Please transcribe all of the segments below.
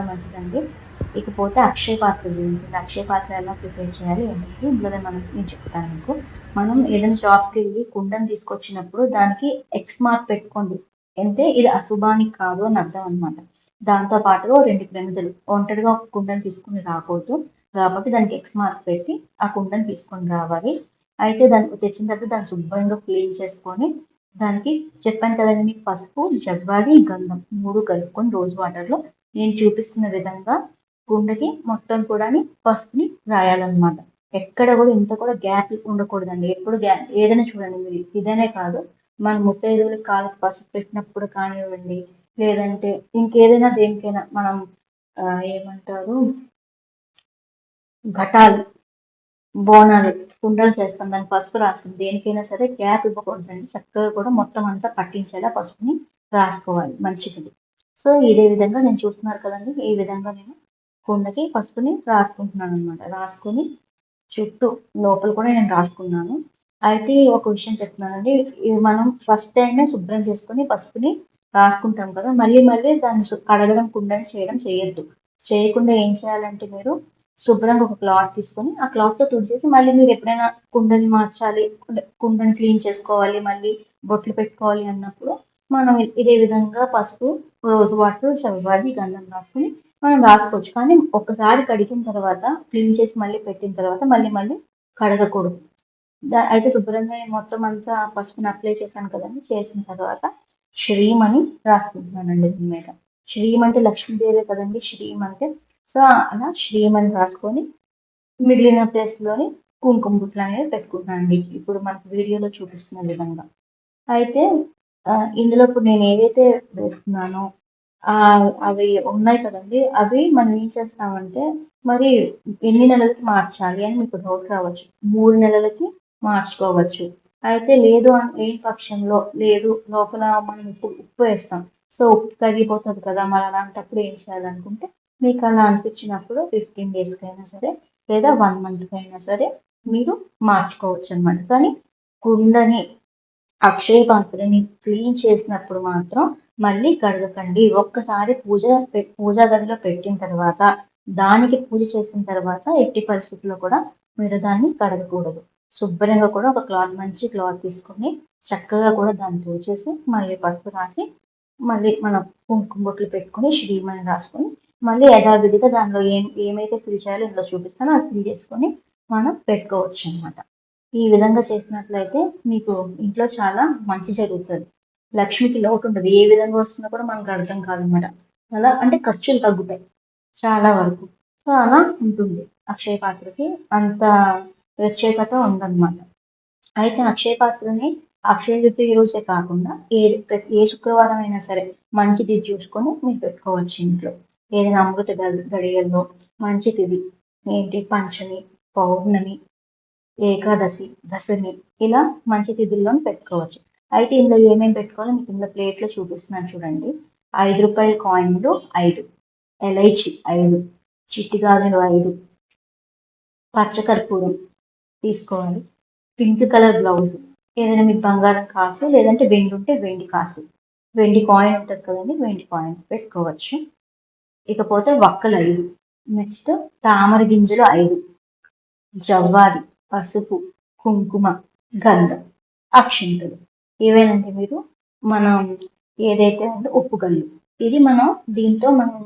చాలా మంచిదండి. ఇకపోతే అక్షయ పాత్ర గురించి అక్షయ పాత్ర ఎలా ప్రిపేర్ చేయాలి ఏంటంటే ఇందులో మనం నేను చెప్తాను మీకు. మనం ఏదైనా షాప్కి వెళ్ళి కుండను తీసుకొచ్చినప్పుడు దానికి ఎక్స్ మార్క్ పెట్టుకోండి. అంటే ఇది అశుభానికి కాదు అని అర్థం అనమాట దాంతో పాటుగా రెండు ప్రమిదలు ఒంటరిగా ఒక కుండను తీసుకుని రాకూడదు. కాబట్టి దానికి ఎక్స్ మార్క్ పెట్టి ఆ కుండను తీసుకొని రావాలి. అయితే దానికి తెచ్చిన తర్వాత దాన్ని శుభ్రంగా క్లీన్ చేసుకొని దానికి చెప్పాను కదండి మీకు పసుపు జవ్వాది గంధం మూడు కలుపుకొని రోజు వాటర్లో నేను చూపిస్తున్న విధంగా కుండకి మొత్తం కూడా పసుపుని రాయాలన్నమాట. ఎక్కడ కూడా ఇంత కూడా గ్యాప్ ఉండకూడదండి. ఎప్పుడు గ్యాప్ ఏదైనా చూడండి మీరు. ఇదనే కాదు. మన ముత్తైదువులకు కాళ్ళకి పసుపు పెట్టినప్పుడు కానివ్వండి లేదంటే ఇంకేదైనా దేనికైనా మనం ఏమంటారు? ఘటాలు బోనాలు కుండలు చేస్తాం. దాన్ని పసుపు రాస్తాం. దేనికైనా సరే గ్యాప్ ఇవ్వకూడదండి. చక్కగా కూడా మొత్తం అంతా పట్టించేలా పసుపుని రాసుకోవాలి. మంచిది. సో ఇదే విధంగా నేను చూస్తున్నారు కదండి. ఈ విధంగా నేను కుండకి పసుపుని రాసుకుంటున్నాను అనమాట రాసుకొని చుట్టూ లోపల కూడా నేను రాసుకున్నాను. అయితే ఒక విషయం చెప్తున్నానండి. మనం ఫస్ట్ టైమే శుభ్రం చేసుకొని పసుపుని రాసుకుంటాం కదా. మళ్ళీ మళ్ళీ దాన్ని కడగడం కుండని చేయడం చేయొద్దు. చేయకుండా ఏం చేయాలంటే మీరు శుభ్రంగా ఒక క్లాత్ తీసుకొని ఆ క్లాత్తో తుడిచేసి మళ్ళీ మీరు ఎప్పుడైనా కుండని మార్చాలి. కుండని క్లీన్ చేసుకోవాలి. మళ్ళీ బొట్లు పెట్టుకోవాలి అన్నప్పుడు మనం ఇదే విధంగా పసుపు రోజు వాటర్ చల్లబడి గంధం రాసుకొని మనం రాసుకోవచ్చు. కానీ ఒకసారి కడిగిన తర్వాత క్లీన్ చేసి మళ్ళీ పెట్టిన తర్వాత మళ్ళీ మళ్ళీ కడగకూడదు. అయితే శుభ్రంగా మొత్తం అంతా పసుపుని అప్లై చేశాను కదండి. చేసిన తర్వాత శ్రీం అని రాసుకుంటున్నానండి దీని మీద. శ్రీం అంటే లక్ష్మీదేవి కదండి శ్రీం అంటే. సో అలా శ్రీం అని రాసుకొని మిగిలిన ప్లేస్లోని కుంకుమ బుట్లు అనేది పెట్టుకుంటున్నానండి. ఇప్పుడు మనకు వీడియోలో చూపిస్తున్న విధంగా. అయితే ఇందులో ఇప్పుడు నేను ఏదైతే వేస్తున్నానో అవి ఉన్నాయి కదండి అవి మనం ఏం చేస్తామంటే మరి ఎన్ని నెలలకి మార్చాలి అని మీకు డౌట్ రావచ్చు. మూడు నెలలకి మార్చుకోవచ్చు. అయితే లేదు ఏ పక్షంలో లేదు లోపల మనం ఉప్పు ఉప్పు వేస్తాం. సో ఉప్పు తగ్గిపోతుంది కదా మరి అలాంటప్పుడు ఏం చేయాలనుకుంటే మీకు అలా అనిపించినప్పుడు ఫిఫ్టీన్ డేస్కి అయినా సరే లేదా వన్ మంత్కి అయినా సరే మీరు మార్చుకోవచ్చు అనమాట కానీ కుండని అక్షయ పాత్రని క్లీన్ చేసినప్పుడు మాత్రం మళ్ళీ కడగకండి. ఒక్కసారి పూజ పూజా గదిలో పెట్టిన తర్వాత దానికి పూజ చేసిన తర్వాత ఎట్టి పరిస్థితుల్లో కూడా మీరు దాన్ని కడగకూడదు. శుభ్రంగా కూడా ఒక క్లాత్ మంచి క్లాత్ తీసుకొని చక్కగా కూడా దాన్ని తోచేసి మళ్ళీ పసుపు రాసి మళ్ళీ మనం కుంకుమ బొట్లు పెట్టుకొని శ్రీమని రాసుకొని మళ్ళీ యథావిధిగా దానిలో ఏం ఏమైతే ఫిల్ చేయాలో ఇందులో చూపిస్తానో అది ఫిల్ చేసుకొని మనం పెట్టుకోవచ్చు అనమాట ఈ విధంగా చేసినట్లయితే మీకు ఇంట్లో చాలా మంచి జరుగుతుంది. లక్ష్మికి లోటు ఉంటుంది ఏ విధంగా వస్తుందో కూడా మనకు అర్థం కాదనమాట. అలా అంటే ఖర్చులు తగ్గుతాయి చాలా వరకు. సో అలా ఉంటుంది అక్షయ పాత్రకి అంత ప్రత్యేకత ఉందన్నమాట. అయితే అక్షయ పాత్రని అక్షయ యుద్ధ రోజే కాకుండా ఏ ఏ శుక్రవారం అయినా సరే మంచిది చూసుకొని మీరు పెట్టుకోవచ్చు ఇంట్లో. ఏదైనా అమృత గడియల్లో మంచి తిది ఏంటి? పంచమి పౌర్ణమి ఏకాదశి దశమి ఇలా మంచి తిథుల్లో పెట్టుకోవచ్చు. అయితే ఇందులో ఏమేమి పెట్టుకోవాలో మీకు ఇందులో ప్లేట్లో చూపిస్తున్నాను చూడండి. ఐదు రూపాయల కాయిన్లు ఐదు. ఎలైచి ఐదు. చిట్టిగాజులు ఐదు. పచ్చకర్పూరం తీసుకోవాలి. Pink colour blouse. ఏదైనా మీకు బంగారం కాసు లేదంటే వెండి ఉంటే వెండి కాసు. వెండి కాయిన్ ఉంటుంది కదండి వెండి కాయిన్ పెట్టుకోవచ్చు. ఇకపోతే వక్కలు ఐదు. నెక్స్ట్ తామర గింజలు ఐదు. జవ్వాది. పసుపు కుంకుమ గంధం అక్షింతలు. ఏవేనంటే మీరు? మనం ఏదైతే ఉందో ఉప్పు గల్లు. ఇది మనం దీంతో మనం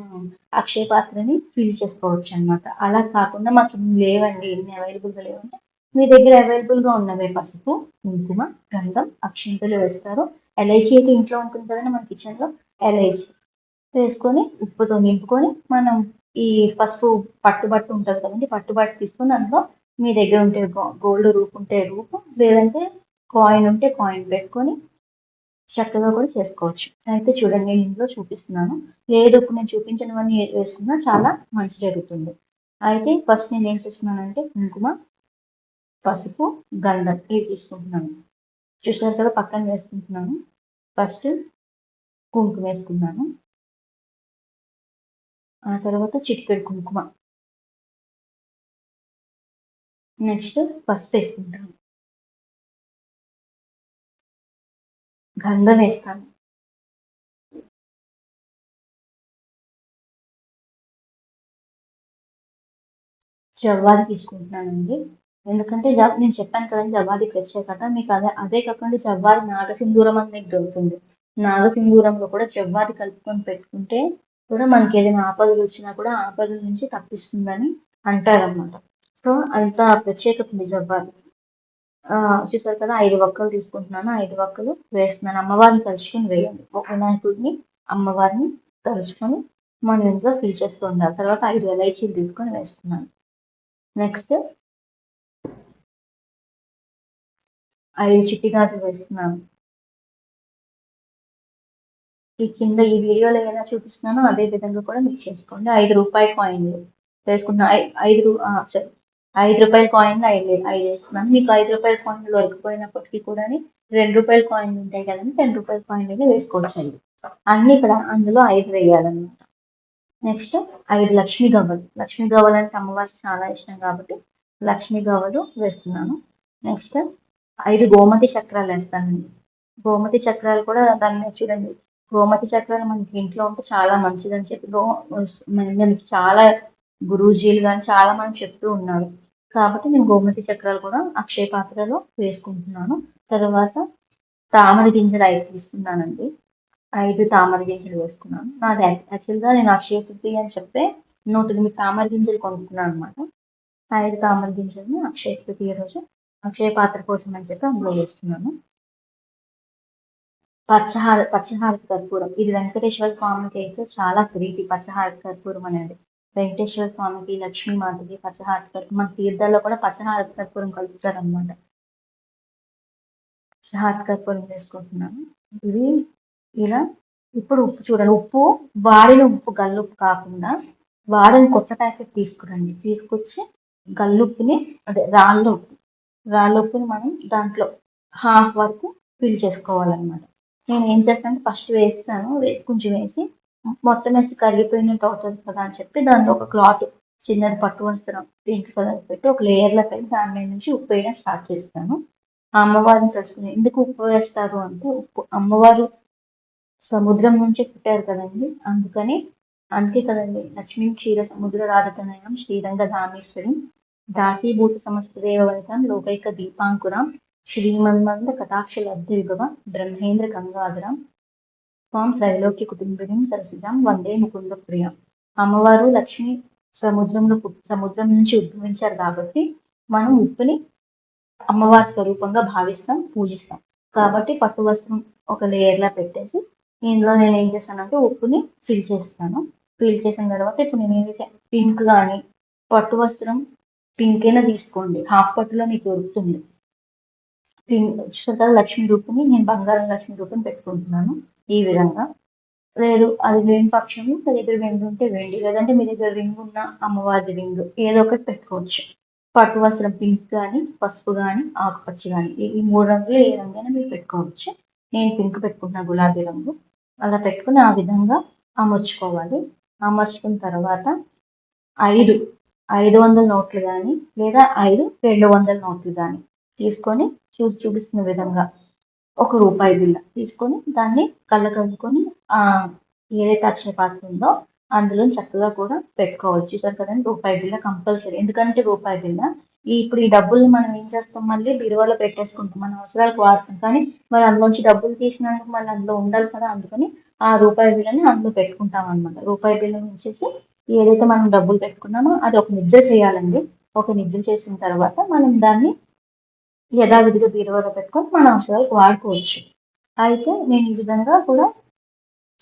అక్షయ పాత్రని ఫిల్ చేసుకోవచ్చు అనమాట అలా కాకుండా మాకు లేవండి ఎన్ని అవైలబుల్గా లేవంటే మీ దగ్గర అవైలబుల్గా ఉన్నవే పసుపు కుంకుమ గంధం అక్షింతలు వేస్తారు. ఎల్ఐసి అయితే ఇంట్లో ఉంటుంది కదండి మన కిచెన్లో. ఎల్ఐసి వేసుకొని ఉప్పుతో నింపుకొని మనం ఈ పసుపు పట్టుబట్టు ఉంటుంది కదండి పట్టుబట్టు తీసుకొని అందులో మీ దగ్గర ఉంటే గోల్డ్ రూప్ ఉంటే రూపు లేదంటే కాయిన్ ఉంటే కాయిన్ పెట్టుకొని చక్కగా కూడా చేసుకోవచ్చు. అయితే చూడండి నేను ఇందులో చూపిస్తున్నాను. లేదు ఇప్పుడు నేను చూపించినవన్నీ వేసుకున్నా చాలా మంచి జరుగుతుంది. అయితే ఫస్ట్ నేను ఏం చేస్తున్నానంటే కుంకుమ పసుపు గంధం ఇవి తీసుకుంటున్నాను. చూసారు కదా పక్కన వేసుకుంటున్నాను. ఫస్ట్ కుంకుమ వేసుకున్నాను. ఆ తర్వాత చిటికెడు కుంకుమ. నెక్స్ట్ పసుపు వేసుకుంటాను. గంధం వేస్తాను. జవ్వాది తీసుకుంటున్నానండి. ఎందుకంటే నేను చెప్పాను కదండి జవ్వాది ప్రత్యేకత మీకు అదే అదే కాకుండా జవ్వాది నాగసింధూరం అనేది దొరుకుతుంది. నాగసింధూరంలో కూడా జవ్వాది కలుపుకొని పెట్టుకుంటే కూడా మనకి ఏదైనా ఆపదలు వచ్చినా కూడా ఆపదల నుంచి తప్పిస్తుందని అంటారన్నమాట. సో అంత ప్రత్యేకత నిజవ్వాలి ఆ, చూసారు కదా ఐదు వక్కలు తీసుకుంటున్నాను. ఐదు వక్కలు వేస్తున్నాను. అమ్మవారిని తలుచుకొని వేయండి. ఒక వినాయకుడిని అమ్మవారిని తలుచుకొని మనం ఇంట్లో ఫిల్ చేస్తూ ఉండాలి. తర్వాత ఐదు ఎలైచీలు తీసుకొని వేస్తున్నాను. నెక్స్ట్ ఐదు చిట్టి గాజులు వేస్తున్నాను. ఈ కింద ఈ వీడియోలో ఎలా చూపిస్తున్నానో అదే విధంగా కూడా మీరు చేసుకోండి. ఐదు రూపాయి కాయిన్లు వేసుకున్న ఐ- ఐదు రూ- సరే. ఐదు రూపాయల కాయిన్లు ఐదు ఐదు వేస్తున్నాను మీకు ఐదు రూపాయల కాయిన్లు దొరికిపోయినప్పటికీ కూడా రెండు రూపాయల కాయిన్లు ఉంటాయి కదండి రెండు రూపాయల కాయిన్లు వేసుకోవచ్చు అండి అన్ని ఇక్కడ అందులో ఐదు వేయాలన్నమాట. నెక్స్ట్ ఐదు లక్ష్మీ గవ్వలు. లక్ష్మీ గవ్వలు అంటే అమ్మవారికి చాలా ఇష్టం కాబట్టి లక్ష్మీ గవ్వలు వేస్తున్నాను. నెక్స్ట్ ఐదు గోమతి చక్రాలు వేస్తానండి. గోమతి చక్రాలు కూడా దాన్ని చూడండి. గోమతి చక్రాలు మనకి ఇంట్లో ఉంటే చాలా మంచిదని చెప్పి గో మనకి చాలా గురూజీలు కానీ చాలా మంది చెప్తూ ఉన్నారు. కాబట్టి నేను గోమతి చక్రాలు కూడా అక్షయ పాత్రలో వేసుకుంటున్నాను. తర్వాత తామర గింజలు ఐదు తీసుకున్నానండి. ఐదు తామర గింజలు వేసుకున్నాను. నాది యాక్చువల్గా నేను అక్షయ తృతీయ అని చెప్పే నూట ఎనిమిది తామర గింజలు కొనుక్కున్నాను అనమాట ఐదు తామర గింజలను అక్షయ తృతీయ రోజు అక్షయ పాత్ర కోసం అని చెప్పి అందులో వేస్తున్నాను. పచ్చహార పచ్చహారతి కర్పూరం. ఇది వెంకటేశ్వర స్వామికి అయితే చాలా ప్రీతి పచ్చహారతి కర్పూరం అనేది. వెంకటేశ్వర స్వామికి లక్ష్మీమాతకి పచ్చహారతి మన తీర్థాల్లో కూడా పచ్చహారతి కర్పూరం కలుపుతారు అనమాట పచ్చహారతి కర్పూరం వేసుకుంటున్నాను ఇది ఇలా ఇప్పుడు ఉప్పు చూడండి. ఉప్పు వాడిన ఉప్పు గల్లుప్పు కాకుండా వాడిన కొత్త ప్యాకెట్ తీసుకురండి. తీసుకొచ్చి గల్లుప్పుని అదే రాళ్ళ ఉప్పు రాళ్ళ ఉప్పుని మనం దాంట్లో హాఫ్ వరకు ఫిల్ చేసుకోవాలన్నమాట. నేను ఏం చేస్తానంటే ఫస్ట్ వేస్తాను వేసి కొంచెం వేసి మొత్తం వేసి కరిగిపోయినట్టు అవుతుంది కదా అని చెప్పి దానిలో ఒక క్లాత్ చిన్నది పట్టు వస్త్రం పింక్ కలర్ పెట్టి ఒక లేయర్లో పెట్టి దాని మీద నుంచి ఉప్పు వేయడం స్టార్ట్ చేస్తాను. ఆ అమ్మవారిని తెలుసుకుని ఎందుకు ఉప్పు వేస్తారు అంటే ఉప్పు అమ్మవారు సముద్రం నుంచి పుట్టారు కదండి. అందుకని అందుకే కదండి లక్ష్మీ క్షీర సముద్ర రాధతనయం శ్రీరంగ దామేశ్వరి దాసీభూత సమస్త దేవవనితం లోకైక దీపాంకురం శ్రీమన్మంద కటాక్ష లబ్ధ విభవ బ్రహ్మేంద్ర గంగాధరం స్వాం త్రైలోక్య కుటుంబిని సరసిజాం వందే ముకుంద ప్రియ. అమ్మవారు లక్ష్మి సముద్రంలో సముద్రం నుంచి ఉద్భవించారు కాబట్టి మనం ఉప్పుని అమ్మవారి స్వరూపంగా భావిస్తాం పూజిస్తాం. కాబట్టి పట్టు వస్త్రం ఒక లేయర్లా పెట్టేసి ఇందులో నేను ఏం చేస్తానంటే ఉప్పుని ఫిల్ చేస్తాను. ఫిల్ చేసిన తర్వాత ఇప్పుడు నేను ఏం పింక్ కానీ పట్టు వస్త్రం పింక్ అయినా తీసుకోండి. హాఫ్ పట్టులో మీకు దొరుకుతుంది. పింక్ చూసారు రూపుని నేను బంగారం లక్ష్మి రూపం పెట్టుకుంటున్నాను. ఈ విధంగా. లేదు అది లేని పక్షము మీ దగ్గర వెండి ఉంటే వెండి. లేదంటే మీ దగ్గర రింగ్ ఉన్న అమ్మవారి రింగ్. ఏదో ఒకటి పెట్టుకోవచ్చు. పట్టు వస్త్రం పింక్ కానీ పసుపు కానీ ఆకుపచ్చ కానీ ఈ మూడు రంగులు ఏ రంగైనా మీరు పెట్టుకోవచ్చు. నేను పింక్ పెట్టుకుంటున్నా గులాబీ రంగు. అలా పెట్టుకుని ఆ విధంగా అమర్చుకోవాలి. అమర్చుకున్న తర్వాత ఐదు ఐదు వందల నోట్లు కానీ లేదా ఐదు రెండు వందల నోట్లు కానీ తీసుకొని చూ చూపిస్తున్న విధంగా ఒక రూపాయి బిల్ల తీసుకొని దాన్ని కళ్ళ కలుపుకొని ఆ ఏదైతే అక్షయ పాత్ర ఉందో అందులో చక్కగా కూడా పెట్టుకోవచ్చు. చూసారు కదండి? రూపాయి బిల్ల కంపల్సరీ. ఎందుకంటే రూపాయి బిల్ల ఈ ఇప్పుడు ఈ డబ్బుల్ని మనం ఏం చేస్తాం? మళ్ళీ బీరువాలో పెట్టేసుకుంటాం. మన అవసరాలకు వాడతాం. కానీ మరి అందులోంచి డబ్బులు తీసినందుకు మళ్ళీ అందులో ఉండాలి కదా? అందుకని ఆ రూపాయి బిల్లని అందులో పెట్టుకుంటాం అనమాట రూపాయి బిల్లని వచ్చేసి ఏదైతే మనం డబ్బులు పెట్టుకున్నామో అది ఒక నిద్ర చేయాలండి. ఒక నిద్ర చేసిన తర్వాత మనం దాన్ని యథావిధిగా బీరువాలో పెట్టుకొని మన అవసరాలకు వాడుకోవచ్చు. అయితే నేను ఈ విధంగా కూడా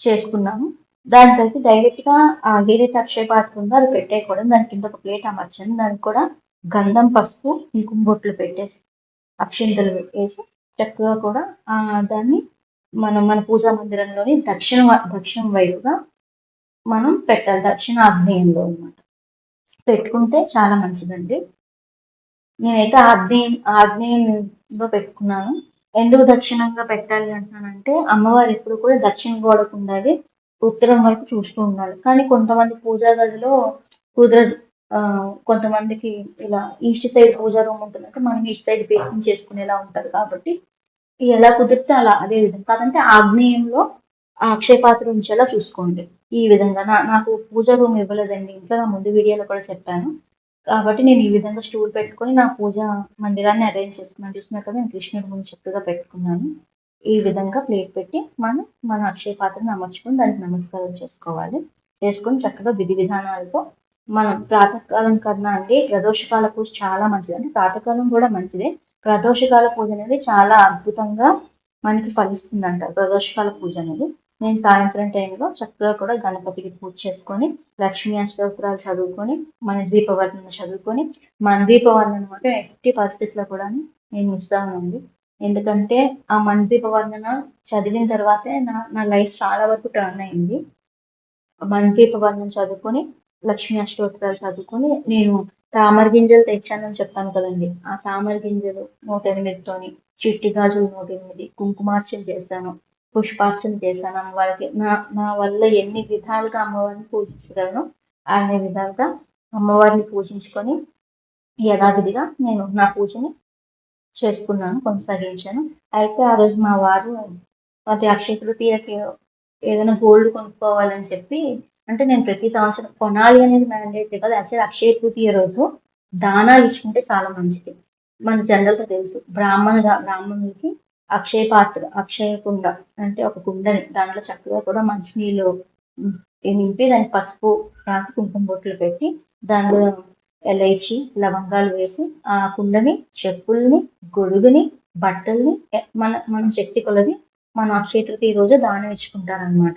చేసుకున్నాను. దానికైతే డైరెక్ట్గా ఆ ఏదైతే అక్షయ పాత్ర ఉందో అది పెట్టేయకూడదు. దాని కింద ఒక ప్లేట్ అమర్చండి దానికి కూడా గంధం పసుపు కుంకుమ బొట్లు పెట్టేసి అక్షింతలు వేసి చక్కగా కూడా దాన్ని మనం మన పూజా మందిరంలోని దక్షిణ దక్షిణం వైపుగా మనం పెట్టాలి. దక్షిణ ఆగ్నేయంలో అన్నమాట. పెట్టుకుంటే చాలా మంచిదండి. నేనైతే ఆగ్నేయం ఆగ్నేయంలో పెట్టుకున్నాను. ఎందుకు దక్షిణంగా పెట్టాలి అంటున్నానంటే అమ్మవారు ఎప్పుడు కూడా దక్షిణ గోడకు ఉండాలి ఉత్తరం వైపు చూస్తూ ఉండాలి. కానీ కొంతమంది పూజా గదిలో కుదరదు. కొంతమందికి ఇలా ఈస్ట్ సైడ్ పూజా రూమ్ ఉంటుందంటే మనం ఈస్ట్ సైడ్ ఫేసింగ్ చేసుకునేలా ఉంటది కాబట్టి ఎలా కుదిరితే అలా అదే విధంగా. కాదంటే ఆగ్నేయంలో అక్షయపాత్ర ఉంచేలా చూసుకోండి. ఈ విధంగా నాకు పూజా రూమ్ ఇవ్వలేదండి. ఇంట్లో నా ముందు వీడియోలో కూడా చెప్పాను. కాబట్టి నేను ఈ విధంగా స్టూల్ పెట్టుకొని నా పూజ మందిరాన్ని అరేంజ్ చేసుకున్నాను. చూసినా కదా నేను కృష్ణుడి ముందు చక్కగా పెట్టుకున్నాను. ఈ విధంగా ప్లేట్ పెట్టి మనం మన అక్షయ పాత్రను అమర్చుకొని దానికి నమస్కారం చేసుకోవాలి. చేసుకొని చక్కగా విధి విధానాలతో మనం ప్రాతకాలం కన్నా అండి ప్రదోషకాల పూజ చాలా మంచిది. అంటే ప్రాతకాలం కూడా మంచిదే. ప్రదోషకాల పూజ అనేది చాలా అద్భుతంగా మనకి ఫలిస్తుంది అంట ప్రదోషకాల పూజ అనేది. నేను సాయంత్రం టైంలో చక్కగా కూడా గణపతికి పూజ చేసుకొని లక్ష్మీ అష్టోత్తరాలు చదువుకొని మన దీపవర్ణన చదువుకొని మన దీపవర్ణన అంటే ఎట్టి పరిస్థితుల్లో కూడా నేను మిస్ అవునండి ఎందుకంటే ఆ మన దీపవర్ణన చదివిన తర్వాతే నా నా లైఫ్ చాలా వరకు టర్న్ అయింది. మన దీపవర్ణన చదువుకొని లక్ష్మీ అష్టోత్తరాలు చదువుకొని నేను తామర గింజలు తెచ్చానని చెప్పాను కదండి. ఆ తామర గింజలు నూట ఎనిమిదితోని చిట్టి గాజులు నూట ఎనిమిది కుంకుమార్చన చేశాను. పుష్పార్చన చేశాను అమ్మవారికి. నా నా వల్ల ఎన్ని విధాలుగా అమ్మవారిని పూజించగలను అన్ని విధాలుగా అమ్మవారిని పూజించుకొని యథావిధిగా నేను నా పూజని చేసుకున్నాను కొనసాగించాను. అయితే ఆ రోజు మా వారు అది అక్షయ తృతీయకి ఏదైనా గోల్డ్ కొనుక్కోవాలని చెప్పి అంటే నేను ప్రతి సంవత్సరం కొనాలి అనేది మ్యాండేట్ కదా యాక్చువల్లీ అక్షయ తృతీయ రోజు దానాలు ఇచ్చుకుంటే చాలా మంచిది. మన జనరల్గా తెలుసు బ్రాహ్మణ బ్రాహ్మణులకి అక్షయ పాత్ర అక్షయ కుండ అంటే ఒక కుండని దానిలో చక్కగా కూడా మంచినీళ్ళు నింపి దానికి పసుపు రాసి కుంకుమ బొట్లు పెట్టి దానిలో ఎలైచి లవంగాలు వేసి ఆ కుండని చెప్పుల్ని గొడుగుని బట్టల్ని మన మన శక్తి కొలది మన అక్షయ తృతీయ రోజు దానం ఇచ్చుకుంటారనమాట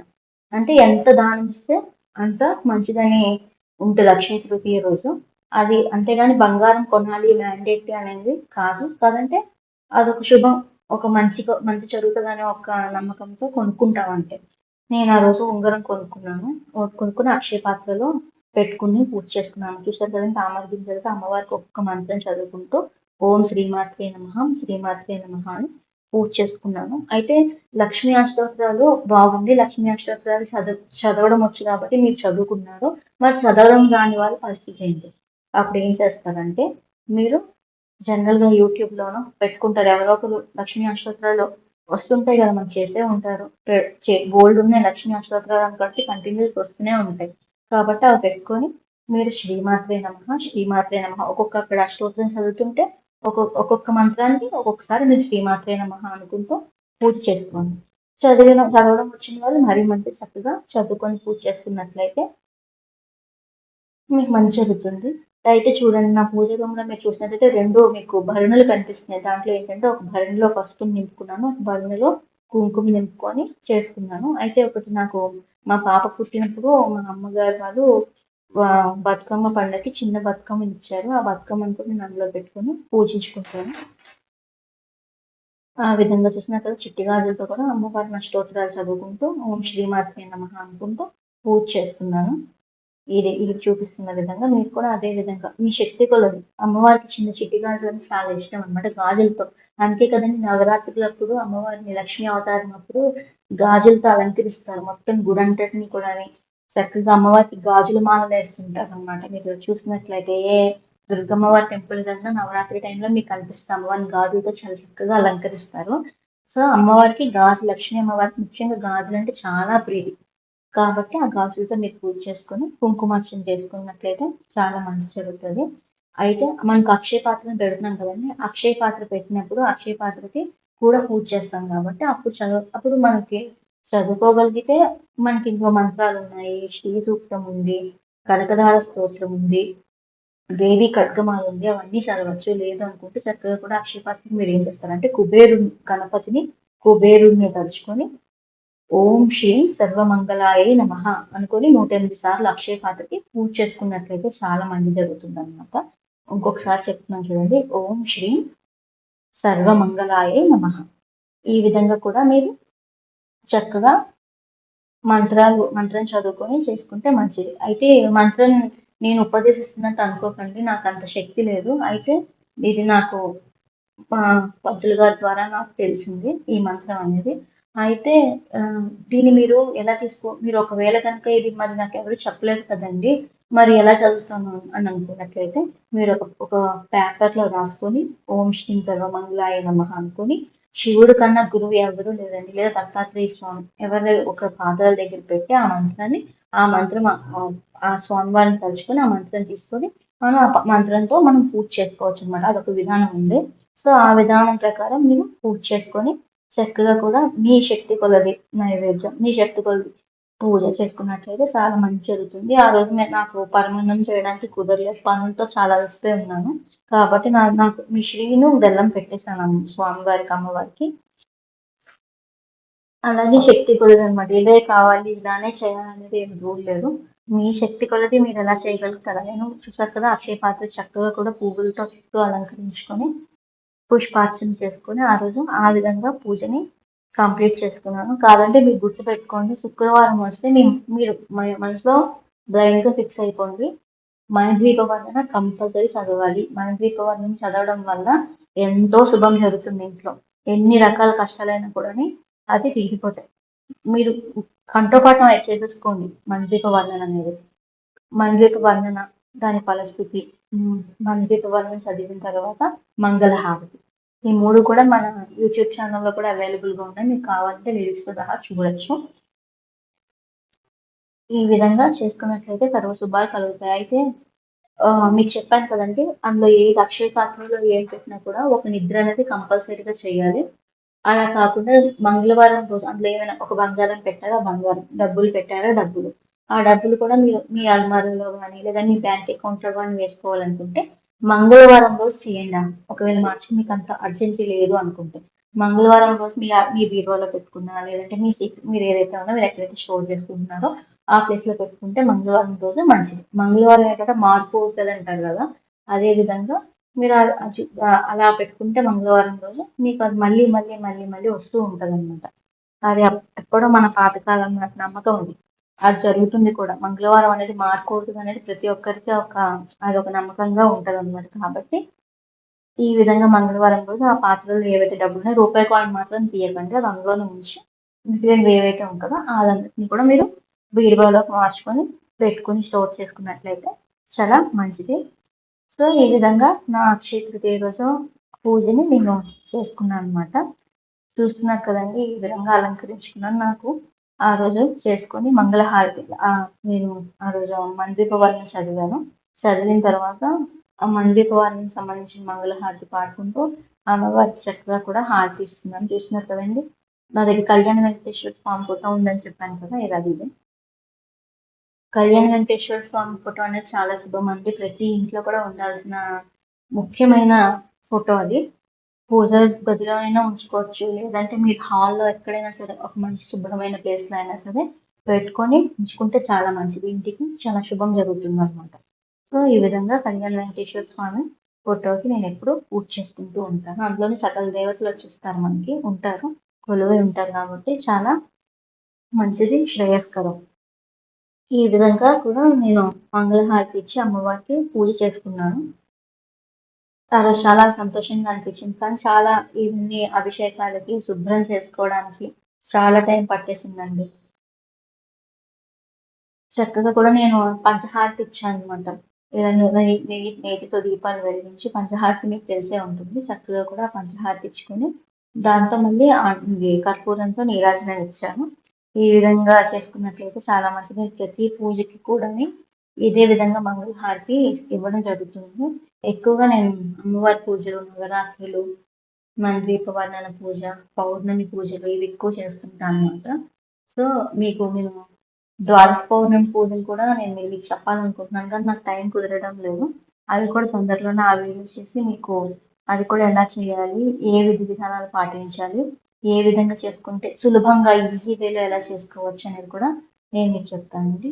అంటే ఎంత దానం ఇస్తే అంత మంచిదని ఉంటుంది అక్షయ తృతీయ రోజు. అది అంతేగాని బంగారం కొనాలి మ్యాండేట్ అనేది కాదు. కాదంటే అదొక శుభం. ఒక మంచి మంచి జరుగుతుందనే ఒక నమ్మకంతో కొనుక్కుంటాం అంతే నేను ఆ రోజు ఉంగరం కొనుక్కున్నాను. కొనుక్కుని అక్షయ పాత్రలో పెట్టుకుని పూజ చేసుకున్నాను. చూసారు కదండి తామర గింజలతో అమ్మవారికి ఒక్క మంత్రం చదువుకుంటూ ఓం శ్రీమాత్రే నమ శ్రీమాత్రే నమ అని పూజ చేసుకున్నాను. అయితే లక్ష్మీ అష్టోత్తరాలు బాగుంది లక్ష్మీ అష్టోత్తరాలు చదువు చదవడం వచ్చు కాబట్టి మీరు చదువుకున్నారు మరి చదవడం రాని వాళ్ళ పరిస్థితి ఏంటి? అప్పుడు ఏం చేస్తారంటే మీరు జనరల్గా యూట్యూబ్లోనూ పెట్టుకుంటారు. ఎవరో ఒకరు లక్ష్మీ అష్టోత్తరాలు వస్తుంటాయి కదా మనం చేసే ఉంటారు. బోల్డ్ ఉన్నాయి లక్ష్మీ అష్టోత్తరాలు కాబట్టి కంటిన్యూస్ వస్తూనే ఉంటాయి. కాబట్టి అవి పెట్టుకొని మీరు శ్రీమాత్రే నమ శ్రీమాత్రే నమ ఒక్కొక్క అక్కడ అష్టోత్తరం చదువుతుంటే ఒక్కొక్క ఒక్కొక్క మంత్రానికి ఒక్కొక్కసారి మీరు శ్రీమాత్రే నమ అనుకుంటూ పూజ చేసుకోండి. చదివిన చదవడం వచ్చిన వాళ్ళు మరీ మంచి చక్కగా చదువుకొని పూజ చేసుకున్నట్లయితే మీకు మంచి జరుగుతుంది. అయితే చూడండి నా పూజ రూమ్లో మీరు చూసినట్లయితే రెండు మీకు భరణులు కనిపిస్తున్నాయి. దాంట్లో ఏంటంటే ఒక భరణిలో పసుపు నింపుకున్నాను ఒక భరణిలో కుంకుమ నింపుకొని చేసుకున్నాను. అయితే ఒకటి నాకు మా పాప పుట్టినప్పుడు మా అమ్మగారు వాళ్ళు బతుకమ్మ పండగకి చిన్న బతుకమ్మ ఇచ్చారు. ఆ బతుకమ్మను కూడా నేను అందులో పెట్టుకొని పూజించుకుంటాను. ఆ విధంగా చూసిన తర్వాత చిట్టి గాజులతో కూడా అమ్మవారి స్తోత్రాలు చదువుకుంటూ ఓం శ్రీమాత్రి నమ అనుకుంటూ పూజ చేస్తున్నాను. ఇది ఇది చూపిస్తున్న విధంగా మీరు కూడా అదే విధంగా. మీ శక్తి కొలది. అమ్మవారికి చిన్న చిట్టి గాజులు చాలా ఇష్టం అనమాట గాజులతో. అంతే కదండి నవరాత్రులప్పుడు అమ్మవారిని లక్ష్మీ అవతారం అప్పుడు గాజులతో అలంకరిస్తారు. మొత్తం గుడంతటిని కూడా చక్కగా అమ్మవారికి గాజులు మాలలు వేస్తుంటారు అనమాట మీరు చూసినట్లయితే ఏ దుర్గమ్మవారి టెంపుల్ కన్నా నవరాత్రి టైంలో మీకు కనిపిస్తాం అమ్మవారిని గాజులతో చాలా చక్కగా అలంకరిస్తారు. సో అమ్మవారికి గాజు లక్ష్మీ అమ్మవారికి ముఖ్యంగా గాజులు అంటే చాలా ప్రీతి. కాబట్టి ఆ గాజులతో మీరు పూజ చేసుకొని కుంకుమార్చన చేసుకున్నట్లయితే చాలా మంచి జరుగుతుంది. అయితే మనకు అక్షయ పాత్రను పెడుతున్నాం కదండి. అక్షయ పాత్ర పెట్టినప్పుడు అక్షయ పాత్రకి కూడా పూజ చేస్తాం కాబట్టి అప్పుడు చదువు అప్పుడు మనకి చదువుకోగలిగితే మనకి ఇంకో మంత్రాలు ఉన్నాయి. శ్రీ సూక్తం ఉంది కనకధార స్తోత్రం ఉంది దేవి ఖడ్గమాల ఉంది. అవన్నీ చదవచ్చు. లేదు అనుకుంటే చక్కగా కూడా అక్షయ పాత్రకి మీరు ఏం చేస్తారంటే కుబేరు గణపతిని కుబేరుడిని తలుచుకొని ఓం శ్రీ సర్వమంగళాయే నమ అనుకొని నూట ఎనిమిది సార్లు అక్షయ పాత్రకి పూజ చేసుకున్నట్లయితే చాలా మంది జరుగుతుంది అనమాట ఇంకొకసారి చెప్తున్నాను చూడండి. ఓం శ్రీ సర్వమంగళాయే నమ. ఈ విధంగా కూడా మీరు చక్కగా మంత్రాలు మంత్రం చదువుకొని చేసుకుంటే మంచిది. అయితే మంత్రం నేను ఉపదేశిస్తున్నట్టు అనుకోకండి. నాకు అంత శక్తి లేదు. అయితే ఇది నాకు పంతులు గారి ద్వారా నాకు తెలిసింది ఈ మంత్రం అనేది. అయితే దీన్ని మీరు ఎలా తీసుకో మీరు ఒకవేళ కనుక ఇది మరి నాకు ఎవరు చెప్పలేదు కదండి మరి ఎలా చదువుతాను అని అనుకున్నట్లయితే మీరు ఒక ఒక పేపర్లో రాసుకొని ఓం శ్రీ సర్వమంగళాయ నమ అనుకొని శివుడు కన్నా గురువు ఎవరు లేదండి లేదా దత్తాత్రేయ స్వామి ఎవరి ఒక పాదాల దగ్గర పెట్టి ఆ మంత్రాన్ని ఆ మంత్రం ఆ స్వామి వారిని తలుచుకొని ఆ మంత్రం తీసుకొని మనం ఆ మంత్రంతో మనం పూజ చేసుకోవచ్చు అనమాట అదొక విధానం ఉంది. సో ఆ విధానం ప్రకారం మీరు పూజ చేసుకొని చక్కగా కూడా మీ శక్తి కొలది నైవేద్యం మీ శక్తి కొలది పూజ చేసుకున్నట్లయితే చాలా మంచి జరుగుతుంది. ఆ రోజు నేను నాకు పరమాన్నం చేయడానికి కుదరలేదు. పనులతో చాలా అలసిపోయి ఉన్నాను. కాబట్టి నా నాకు మిశ్రీను బెల్లం పెట్టేసాను స్వామివారికి అమ్మవారికి. అలాగే శక్తి కొలది అనమాట ఇదే కావాలి ఇలానే చేయాలనేది ఏం రూల్ లేదు. మీ శక్తి కొలది మీరు ఎలా చేయగలుగుతారా? నేను చూసారు కదా అక్షయ పాత్ర చక్కగా కూడా పువ్వులతో చుట్టూ అలంకరించుకొని పుష్పార్చన చేసుకుని ఆ రోజు ఆ విధంగా పూజని కంప్లీట్ చేసుకున్నాను. కాదంటే మీరు గుర్తుపెట్టుకోండి శుక్రవారం వస్తే మీరు మనసులో బ్లైండ్గా ఫిక్స్ అయిపోండి. మన వర్ణన కంపల్సరీ చదవాలి. మన వర్ణన చదవడం వల్ల ఎంతో శుభం జరుగుతుంది ఇంట్లో. ఎన్ని రకాల కష్టాలైనా కూడా అది తీరిపోతాయి. మీరు కంఠపాఠం చేసేసుకోండి మన వర్ణన అనేది. మన వర్ణన దాని ఫలస్థితి మనద్వీప చదివిన తర్వాత మంగళహారతి. ఈ మూడు కూడా మన యూట్యూబ్ ఛానల్లో కూడా అవైలబుల్గా ఉన్నాయి. మీకు కావాలంటే లిరిక్స్తో సహా చూడొచ్చు. ఈ విధంగా చేసుకున్నట్లయితే సర్వశుభాలు కలుగుతాయి. అయితే మీకు చెప్పాను కదండి అందులో ఏ అక్షయ పాత్రలో ఏం పెట్టినా కూడా ఒక నిద్ర అనేది కంపల్సరీగా చేయాలి. అలా కాకుండా మంగళవారం రోజు అందులో ఏమైనా ఒక బంగారం పెట్టారా? బంగారం. డబ్బులు పెట్టారా? డబ్బులు. ఆ డబ్బులు కూడా మీరు మీ అల్మారంలో కానీ లేదా మీ బ్యాంక్ అకౌంట్లో కానీ వేసుకోవాలనుకుంటే మంగళవారం రోజు చేయండి ఒకవేళ మార్చి మీకు అంత అర్జెన్సీ లేదు అనుకుంటే. మంగళవారం రోజు మీ మీ బీరువాలో పెట్టుకున్నా లేదంటే మీ మీరు ఏదైతే ఉన్నా మీరు ఎక్కడైతే స్టోర్ చేసుకుంటున్నారో ఆ ప్లేస్లో పెట్టుకుంటే మంగళవారం రోజు మంచిది. మంగళవారం ఏంటంటే మార్పు అవుతుంది అంటారు కదా అదే విధంగా మీరు అలా పెట్టుకుంటే మంగళవారం రోజు మీకు అది మళ్ళీ మళ్ళీ మళ్ళీ మళ్ళీ వస్తూ ఉంటుంది అనమాట అది ఎప్పుడో మన పాతకాలం నాకు నమ్మకం ఉంది. అది జరుగుతుంది కూడా. మంగళవారం అనేది మారకూడదు అనేది ప్రతి ఒక్కరికి ఒక అది ఒక నమ్మకంగా ఉంటుంది అనమాట కాబట్టి ఈ విధంగా మంగళవారం రోజు ఆ పాత్రలో ఏవైతే డబ్బులు ఉన్నాయో రూపాయి కాయిన్ మాత్రం తీయకండి. అది అందులోనే ఉంచి. మిగిలినవి ఏవైతే ఉంటుందో అదంతా కూడా మీరు బీరువాలోకి మార్చుకొని పెట్టుకొని స్టోర్ చేసుకున్నట్లయితే చాలా మంచిది. సో ఈ విధంగా నా అక్షయ తృతీయ రోజు పూజని నేను చేసుకున్నాను అనమాట చూస్తున్నారు కదండి ఈ విధంగా అలంకరించుకున్నాను నాకు. ఆ రోజు చేసుకొని మంగళహారతి నేను ఆ రోజు మందీపవారిని చదివాను. చదివిన తర్వాత ఆ మందీపవర్ణం సంబంధించిన మంగళహారతి పాడుకుంటూ అమ్మవారి చక్కగా కూడా హారతి ఇస్తున్నాను చూస్తున్నారు కదండి. నా దగ్గర కళ్యాణ వెంకటేశ్వర స్వామి ఫోటో ఉందని చెప్పాను కదా ఇది అది కళ్యాణ వెంకటేశ్వర స్వామి ఫోటో అనేది చాలా శుభం అండి. ప్రతి ఇంట్లో కూడా ఉండాల్సిన ముఖ్యమైన ఫోటో అది. పూజ గదిలోనైనా ఉంచుకోవచ్చు. లేదంటే మీరు హాల్లో ఎక్కడైనా సరే ఒక మంచి శుభ్రమైన ప్లేస్లో అయినా సరే పెట్టుకొని ఉంచుకుంటే చాలా మంచిది. ఇంటికి చాలా శుభం జరుగుతుంది అనమాట సో ఈ విధంగా కళ్యాణ వెంకటేశ్వర స్వామి ఫోటోకి నేను ఎప్పుడు పూజ చేసుకుంటూ ఉంటాను. అందులోని సకల దేవతలు వచ్చేస్తారు మనకి ఉంటారు కొలువై ఉంటారు కాబట్టి చాలా మంచిది శ్రేయస్కరం. ఈ విధంగా కూడా నేను మంగళహారతి ఇచ్చి అమ్మవారికి పూజ చేసుకున్నాను. చాలా చాలా సంతోషంగా అనిపించింది. కానీ చాలా ఇన్ని అభిషేకాలకి శుభ్రం చేసుకోవడానికి చాలా టైం పట్టేసిందండి. చక్కగా కూడా నేను పంచహారతి ఇచ్చాను అనమాట నెయ్యి నేతితో దీపాలు వెలిగించి పంచహారతి మీకు తెలిసే ఉంటుంది. చక్కగా కూడా పంచహారతి ఇచ్చుకొని దాంతో మళ్ళీ కర్పూరంతో నీరాజనం ఇచ్చాను. ఈ విధంగా చేసుకున్నట్లయితే చాలా మంచిది. ప్రతి పూజకి కూడా ఇదే విధంగా మంగళహారతి ఇవ్వడం జరుగుతుంది. ఎక్కువగా నేను అమ్మవారి పూజలు నవరాత్రులు మంద్వీప వర్ణన పూజ పౌర్ణమి పూజలు ఇవి ఎక్కువ చేస్తుంటాను అనమాట సో మీకు నేను ద్వాదశ పౌర్ణమి పూజలు కూడా నేను మీకు చెప్పాలనుకుంటున్నాను కానీ నాకు టైం కుదరడం లేదు. అవి కూడా తొందరలోనే ఆ వీడియో చేసి మీకు అది కూడా ఎలా చేయాలి ఏ విధి విధానాలు పాటించాలి ఏ విధంగా చేసుకుంటే సులభంగా ఈజీ వేలో ఎలా చేసుకోవచ్చు అనేది కూడా నేను మీకు చెప్తానండి.